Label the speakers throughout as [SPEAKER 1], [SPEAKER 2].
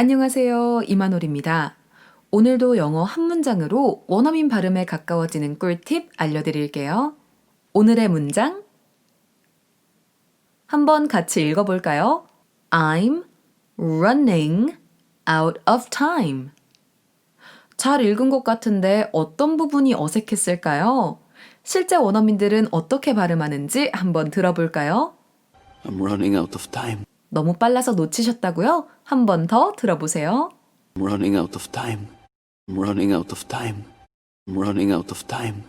[SPEAKER 1] 안녕하세요. 이만홀입니다. 오늘도 영어 한 문장으로 원어민 발음에 가까워지는 꿀팁 알려드릴게요. 오늘의 문장 한번 같이 읽어볼까요? I'm running out of time. 잘 읽은 것 같은데 어떤 부분이 어색했을까요? 실제 원어민들은 어떻게 발음하는지 한번 들어볼까요?
[SPEAKER 2] I'm running out of time.
[SPEAKER 1] 너무 빨라서 놓치셨다고요? 한 번 더 들어보세요.
[SPEAKER 2] I'm running out of time. I'm running out of time. I'm running out of time.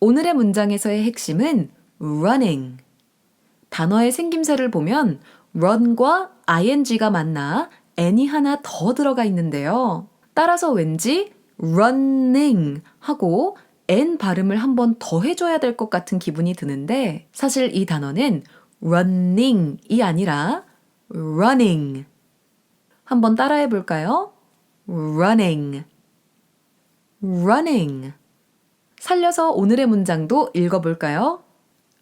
[SPEAKER 1] 오늘의 문장에서의 핵심은 running. 단어의 생김새를 보면 run과 ing가 만나 n이 하나 더 들어가 있는데요. 따라서 왠지 running 하고 n 발음을 한 번 더 해줘야 될 것 같은 기분이 드는데 사실 이 단어는 running이 아니라 running. 한번 따라해 볼까요? running. running. 살려서 오늘의 문장도 읽어 볼까요?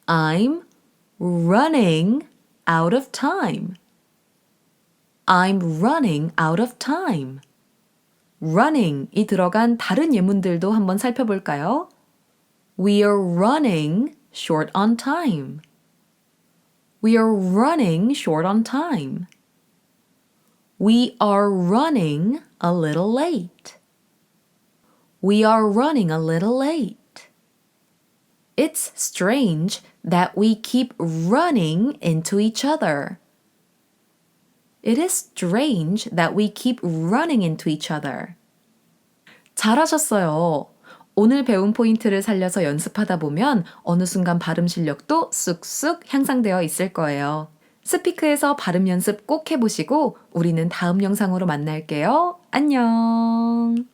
[SPEAKER 1] I'm running out of time. I'm running out of time. running이 들어간 다른 예문들도 한번 살펴볼까요? We are running short on time. We are running short on time. We are running a little late. We are running a little late. It's strange that we keep running into each other. It is strange that we keep running into each other. 잘하셨어요. 오늘 배운 포인트를 살려서 연습하다 보면 어느 순간 발음 실력도 쑥쑥 향상되어 있을 거예요. 스피크에서 발음 연습 꼭 해보시고 우리는 다음 영상으로 만날게요. 안녕.